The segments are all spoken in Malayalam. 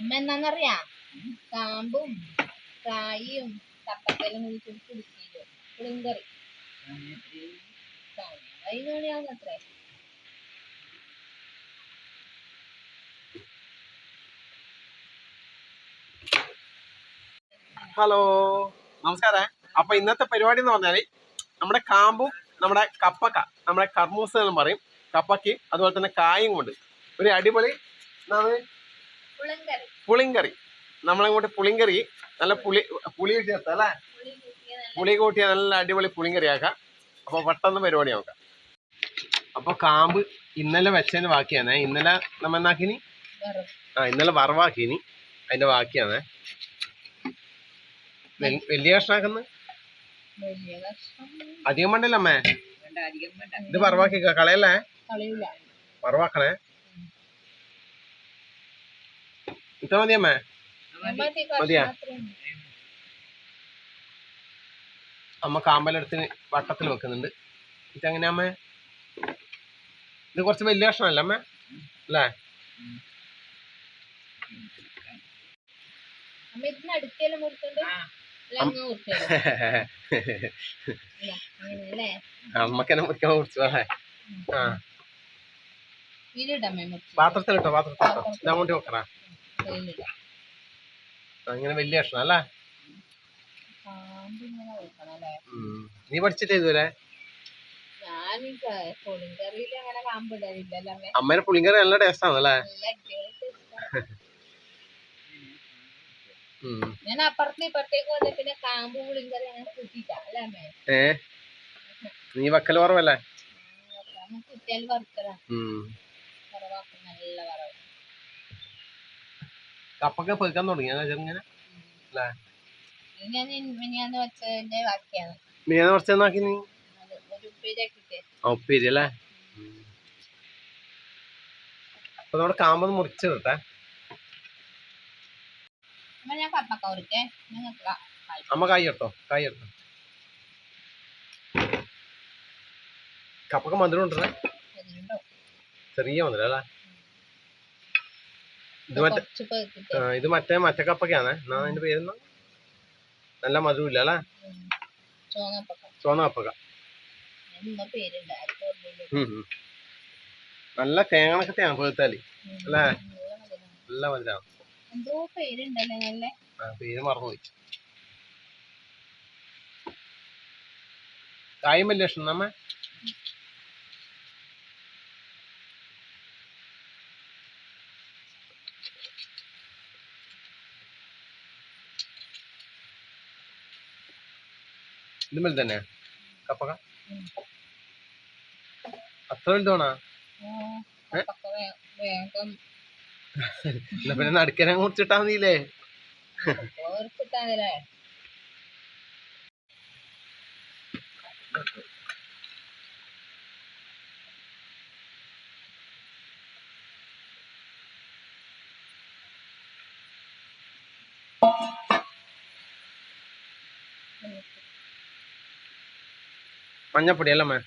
അമ്മ എന്നാന്നറിയാ കാമ്പും കായും കപ്പക്കലും കൂടി ചുട്ട് കുടിച്ചില്ലോ പുളിങ്കറി പതിനൊന്ന് മണിയാവുന്നത്രേ ഹലോ നമസ്കാരം. അപ്പൊ ഇന്നത്തെ പരിപാടി എന്ന് പറഞ്ഞാൽ നമ്മുടെ കാമ്പും നമ്മുടെ കപ്പക്ക നമ്മുടെ കർമൂസ് എന്ന് പറയും. കപ്പയ്ക്ക് അതുപോലെ തന്നെ കായും കൊണ്ട്. ഒരു അടിപൊളി എന്താണ്? പുളിങ്കറി. നമ്മളങ്ങോട്ട് പുളിങ്കറി നല്ല പുളി പുളി ചേർത്ത അല്ലേ? പുളി കൂട്ടിയ നല്ല അടിപൊളി പുളിങ്കറി ആക്കാം അപ്പൊ പെട്ടെന്ന് പരിപാടി നോക്കാം അപ്പൊ കാമ്പ് ഇന്നലെ വെച്ചതിന് ബാക്കിയാണ്. ഇന്നലെ നമ്മ എന്നാക്കിനി ആ ഇന്നലെ വറവാക്കിനി. അതിന്റെ ബാക്കിയാണ്. വലിയ കഷ്ണാക്കുന്ന? അധികം വേണ്ടല്ലേ അമ്മേ. ഇത് വറവാക്കി കളയല്ലേ? കളയൂല. വറവാക്കണേ. ഇത്ര മതി അമ്മേ മതി മതിയാ? അമ്മ കാമ്പലെടുത്തിന് വട്ടത്തിൽ വെക്കുന്നുണ്ട്. ഇതെങ്ങനെ അമ്മേ? ഇത് കുറച്ച് വലിയ കഷ്ണമല്ല അമ്മേ? അല്ലേ? അമ്മക്കെന്നെ മുറിക്കാൻ കുറിച്ചു അല്ലേ? ആ. പാത്രത്തിലിട്ടോ പാത്രത്തിലിട്ടോ? ഇത് വെക്കറാ കയ്യിലിടാം അങ്ങനെ വലിയ കഷ്ണം അല്ലേ. നീ പഠിച്ചിട്ട് ഇതുവരെ? അമ്മേനെ പുളിങ്കറി നല്ല ടേസ്റ്റ് ആണല്ലേ നല്ല അടിപൊളി ഉം. ഞാൻ അപ്പുറത്ത് ഇപ്പുറത്തേക്ക് വന്ന പിന്നെ കാമ്പ് പുളിങ്കറി അങ്ങനെ കൂട്ടിയിട്ടാ അല്ലേ അമ്മേ? ഏ? നീ വക്കൽ കുറവല്ലേ കുത്തിയാൽ നല്ല വറവ് കപ്പൊക്കെ പെറുക്കാൻ തുടങ്ങി ചെറുങ്ങനെ? അല്ലേ? മീനെ കുറച്ച് നാക്കി നീ? ഉപ്പേരി അല്ലേ? അപ്പൊ നമ്മുടെ കാമ്പൊന്ന് മുറിച്ച് കിട്ടെ അമ്മ കായിട്ടോ ഉറിക്കേ നിങ്ങൾക്ക് കാ- കായ്. അമ്മ കായ് എടുത്തോ? കായ് എടുത്തോ? കപ്പൊക്കെ മധുരം ഉണ്ടല്ലേ? ചെറിയ മധുരം അല്ലേ? ഇത് മറ്റേ ഇത് മറ്റേ മറ്റേ കപ്പൊക്കെയാണ്. എന്നാ അതിന്റെ പേരെന്നാ നല്ല മധുരമില്ല അല്ലെ? ചുവന്ന കപ്പക്ക. നല്ല തേങ്ങണൊക്കെ തേങ്ങ പേർത്താൽ അല്ലേ? നല്ല മധുരം. നല്ല മധുരമാണ് പേര് മറന്നുപോയി. കായും വലിയ ഇഷ്ടം നമ്മ ഇതുമല്ല തന്നെ. കപ്പക്ക ഉം. അത്ര വലുതോണാ? എന്നാ പിന്നെ നടുക്കനെ കുറിച്ചിട്ടാ മതിയില്ലേ? ഓർത്തിട്ടാണല്ലേ മഞ്ഞപ്പൊടി അല്ലേ മേ?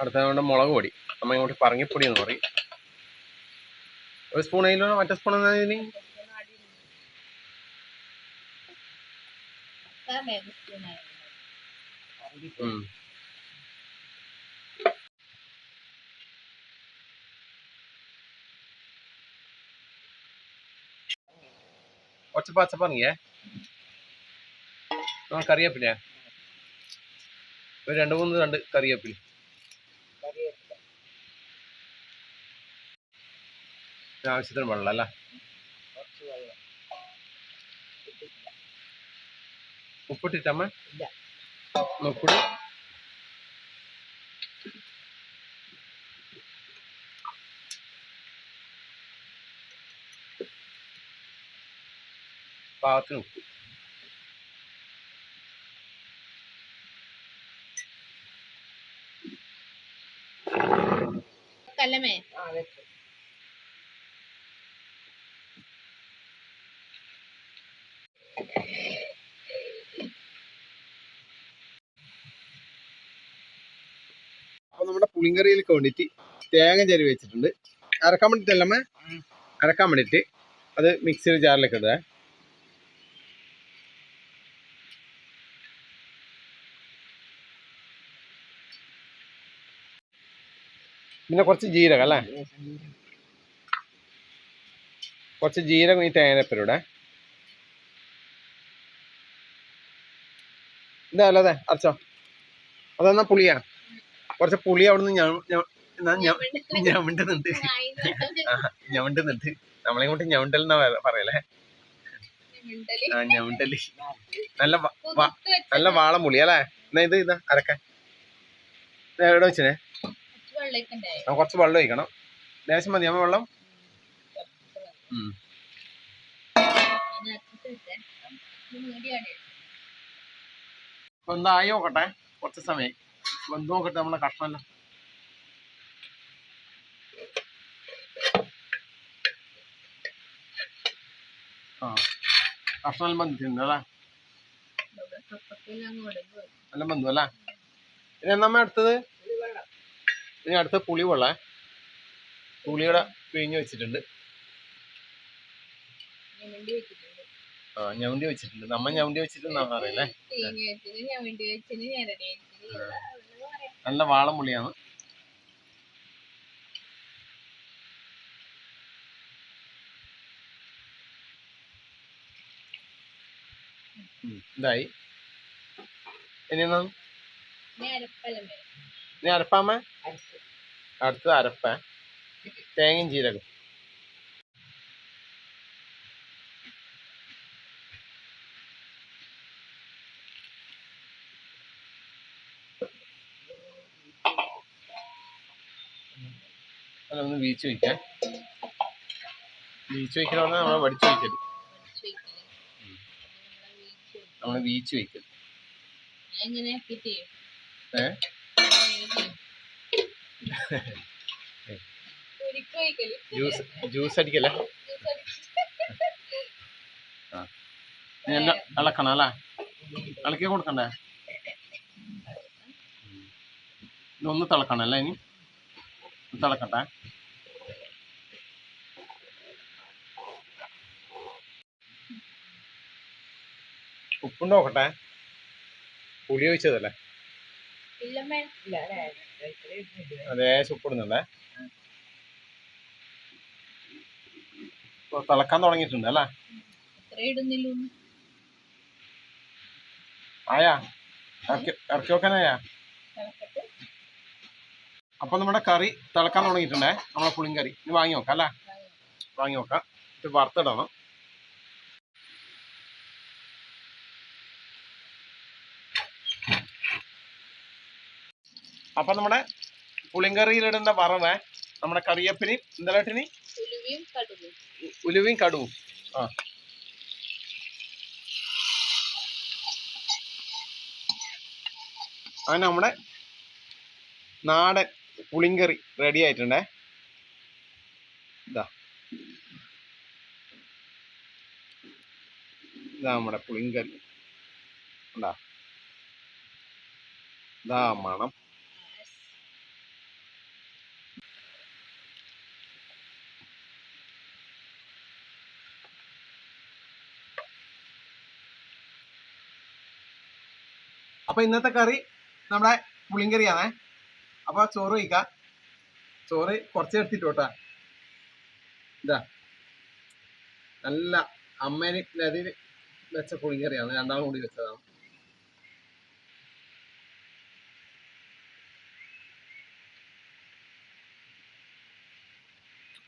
അടുത്ത നമ്മുടെ മുളക് പൊടി. നമ്മ ഇങ്ങോട്ട് പറങ്ങിപ്പൊടി എന്ന് പറയും. ഒരു സ്പൂൺ അതിലോ? മറ്റേ സ്പൂൺ എന്നതിന് ഉം. കുറച്ച് പച്ചപ്പറങ്ങിയേ ആ കറിവേപ്പില ഒരു രണ്ട് മൂന്ന് രണ്ട് കറിവേപ്പില. ആവശ്യത്തിന് വെള്ളം അല്ല? ഉപ്പിട്ടിട്ടമ്മ? ഇല്ല. പാകത്തിന് ഉപ്പ്. കല്ലമേ നമ്മുടെ പുളിങ്കറിയിലേക്ക് വേണ്ടിയിട്ട് തേങ്ങ ചരി വെച്ചിട്ടുണ്ട്. അരക്കാൻ വേണ്ടിയിട്ടല്ലമ്മേ അരക്കാൻ വേണ്ടിയിട്ട് അത് മിക്സിയുടെ ജാറിലേക്ക് ഇടുക. പിന്നെ കുറച്ച് ജീരകം അല്ലേ? കുറച്ച് ജീരകം ഈ തേനപ്പരൂടെ ഇതാ അല്ലേ അച്ഛ അതെന്നാ പുളിയാ? കുറച്ച് പുളി അവിടുന്ന് ഞാൻ ഞവണ്ടുന്നുണ്ട്. ഞവണ്ടുന്നുണ്ട്. നമ്മളെ കൊണ്ട് ഞവണ്ടൽ എന്നാ പറ- പറയലേ? ആ ഞണ്ടലി നല്ല നല്ല വാളം പുളി അല്ലേ? എന്നാ ഇത് ഇതാ അരക്കാൻ എവിടെ വെച്ചേ കുറച്ച് വെള്ളം ഒഴിക്കണം. ലേശം മതി അമ്മ വെള്ളം. ഉം. ഇപ്പൊ എന്തായി നോക്കട്ടെ കുറച്ച് സമയം. വെന്ത് നോക്കട്ടെ നമ്മളെ കഷ്ണല്ലോ ആ കഷ്ണം ബന്ധിച്ചിട്ടുണ്ട് അല്ലേ നല്ല ബന്ധു അല്ലേ ഇനി നമ്മ അടുത്തത് ഇനി അടുത്ത പുളി വെള്ളേ പുളിയുടെ പിഴിഞ്ഞ് വെച്ചിട്ടുണ്ട്. ആ ഞവണ്ടി വെച്ചിട്ടുണ്ട്. നമ്മ ഞവണ്ടി വെച്ചിട്ടുണ്ടെന്ന് പറയല്ലേ? നല്ല വാളം പുളിയാണ്. ഉം, ഇതായി. ഇനി ഇനി അരപ്പാമ അടുത്തത് അരപ്പ തേങ്ങയും ജീരകം. അതൊന്ന് വീച്ച് വയ്ക്കാം വീച്ച് വയ്ക്കണമെന്ന് നമ്മൾ വടിച്ച് വയ്ക്കൽ നമ്മൾ വീച്ച് വയ്ക്കരുത് എങ്ങനെ ജ്യൂസ് ജ്യൂസ് അടിക്കല്ലേ? ഇളക്കണം അല്ലേ? ഇളക്കി കൊടുക്കണ്ടേ? ഇതൊന്ന് തിളക്കണം അല്ലേ ഇനി? തിളക്കട്ടെ. ഉപ്പുണ്ടോക്കട്ടെ പുളി ഒഴിച്ചതല്ലേ? ഇല്ലമ്മേ. അതേ ഉപ്പിടുന്നുണ്ടേ തിളക്കാൻ തുടങ്ങിയിട്ടുണ്ട് അല്ലേ? ആയാ? ഇറക്കി ഇറക്കി വെക്കാനായാ? അപ്പൊ നമ്മുടെ കറി തിളക്കാൻ തുടങ്ങിയിട്ടുണ്ടേ. നമ്മളെ പുളിങ്കറി. ഇത് വാങ്ങി നോക്കാം അല്ലേ? വാങ്ങി. നോക്കാം ഇത് വറുത്തിടണം. അപ്പൊ നമ്മുടെ പുളിങ്കറിയിലിടുന്ന വറവ് നമ്മുടെ കറിയപ്പിനി കടുകും. ഉലുവയും കടുവും. ആ. അങ്ങനെ നമ്മുടെ നാടൻ പുളിങ്കറി റെഡി ആയിട്ടുണ്ടേ. ഇതാ. ഇതാ നമ്മുടെ പുളിങ്കറി. ഉണ്ടാ ഇതാ മണം. അപ്പൊ ഇന്നത്തെ കറി നമ്മുടെ പുളിങ്കറിയാണേ. അപ്പൊ ചോറ് കഴിക്കാം. ചോറ് കുറച്ച് എടുത്തിട്ടോട്ടാ. ഇതാ. നല്ല അമ്മേനെ അതിൽ വെച്ച പുളിങ്കറിയാണ്. രണ്ടാം കൂടി വെച്ചതാണ്.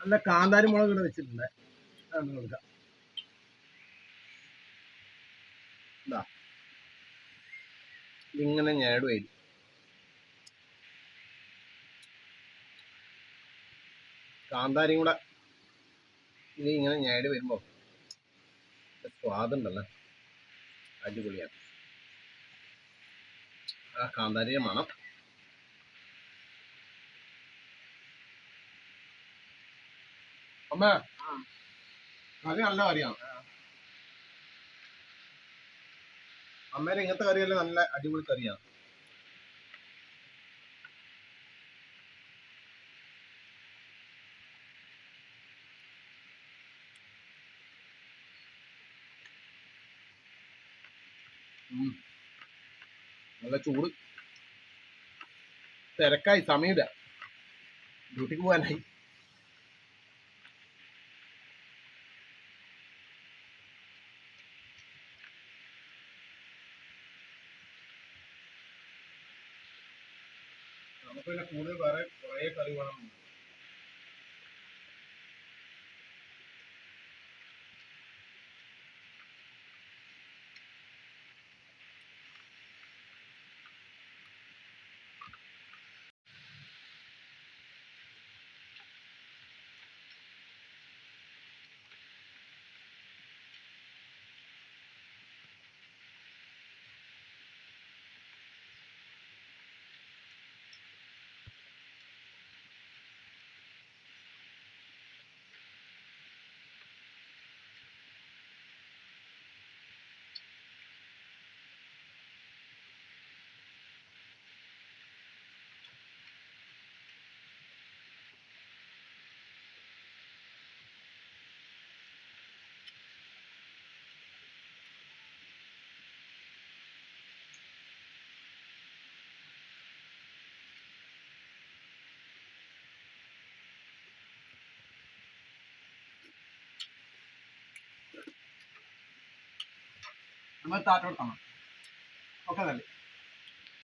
നല്ല കാന്താരി മുളക് ഇവിടെ വെച്ചിട്ടുണ്ട്. കൊടുക്കാം ഇതാ ഇതിങ്ങനെ ഞാടുമായിരിക്കും കാന്താരിയും കൂടെ ഇത് ഇങ്ങനെ ഞേടി വരുമ്പോ സ്വാദുണ്ടല്ലോ. അടിപൊളിയാണ്. ആ കാന്താരിയെ മണം. അമ്മ കറി നല്ല കറിയാണ്? അമ്മേനെ ഇങ്ങനത്തെ കറി കറിയല്ലേ നല്ല അടിപൊളി കറിയാണ് നല്ല ചൂട്. തിരക്കായി സമയമില്ല. ഡ്യൂട്ടിക്ക് പോകാനായി. നമുക്ക് പിന്നെ കൂടുതൽ വേറെ കുറേ നമ്മൾ താറ്റോട്ടാണ് ഓക്കെ തന്നെ